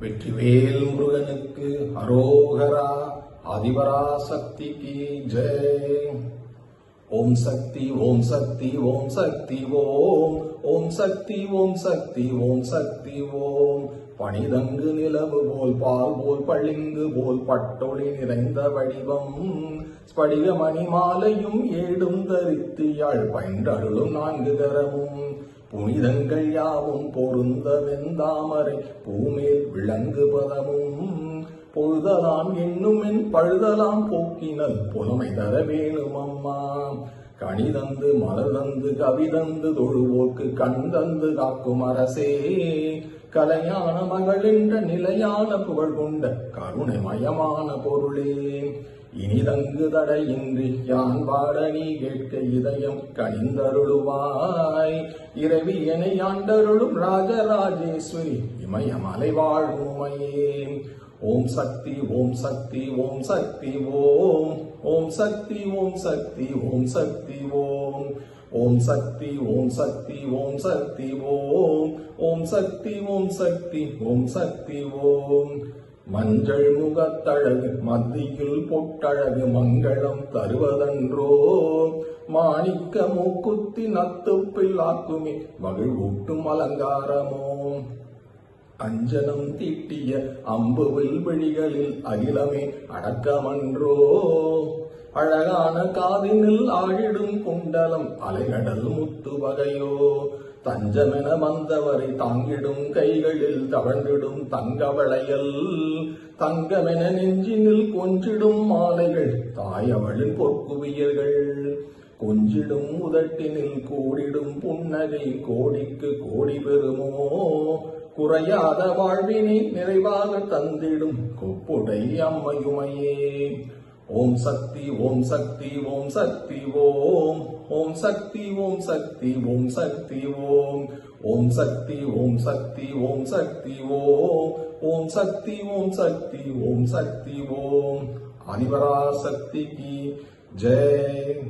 வெற்றிவேல் முருகனுக்கு அரோகரா அதிபராசக்திக்கு ஜெய் ஓம் சக்தி ஓம் சக்தி ஓம் சக்தி ஓம். ஓம் சக்தி ஓம் சக்தி ஓம் சக்தி ஓம். பனிதங்கு நிலவு போல் பால் போல் பளிங்கு போல் பட்டொளி நிறைந்த வடிவம். ஸ்படிக மணிமாலையும் ஏடும் தரித்தியாள் பயின்றருளும் நான்கு கரமும். புனிதங்கள் யாவும் பொருந்த வெந்தாமரை பூமேல் விளங்கு பதமும் பொழுதலாம் என்னும் என் பழுதலாம் போக்கினல் புலமை தர வேணும் அம்மா. கனிதந்து மலர்தந்து கவிதந்து தொழுவோர்க்கு கண் தந்து காக்கும் அரசே. கலையான மகள் என்ற நிலையான புகழ் கொண்ட கருணைமயமான பொருளே. இனிதங்கு தடையின்றி யான் பாட நீ கேட்க இதயம் கனிந்தருளுவாய். இரவி என ஆண்டருளும் ராஜராஜேஸ்வரி இமயமலை வாழ்வுமையே ஓம் சக்தி ஓம் சக்தி ஓம் சக்தி ஓம் ஓம் சக்தி ஓம் சக்தி ஓம் சக்தி ஓம் ஓம் சக்தி ஓம் சக்தி ஓம் சக்தி ஓம் ஓம் சக்தி ஓம் சக்தி ஓம் சக்தி ஓம் மஞ்சள் முகத்தழகு மத்தியில் பொட்டழகு மங்களம் தருவதன்றோ மாணிக்க மூக்குத்தி நத்துப்பில் ஆக்குமே மகிழ்வூட்டும் அலங்காரமோ அஞ்சனம் தீட்டிய அம்பு விழிகளில் அகிலமே அடக்கமன்றோ. அழகான காதினில் ஆழிடும் குண்டலம் அலைகடல் முத்து வகையோ. தஞ்சமென வந்தவரை தாங்கிடும் கைகளில் தவழ்ந்திடும் தங்க வளையல் தங்கமென நெஞ்சினில் கொஞ்சிடும் மாலைகள் தாயவளின் பொற்குவியல்கள். கொஞ்சிடும் முதட்டினில் கூடிடும் புன்னகை கோடிக்கு கோடி பெறுமோ குறையாத வாழ்வினை நிறைவாக தந்திடும் கொப்புடை அம்மையுமையே ஓம் சக்தி ஓம் சக்தி ஓம் சக்தி ஓம் ஓம் சக்தி ஓம் சக்தி ஓம் சக்தி ஓம் ஓம் சக்தி ஓம் சக்தி ஓம் சக்தி ஓம் ஓம் சக்தி ஓம் சக்தி ஓம் சக்தி ஓம் ஆதிபரா சக்திக்கு ஜெய்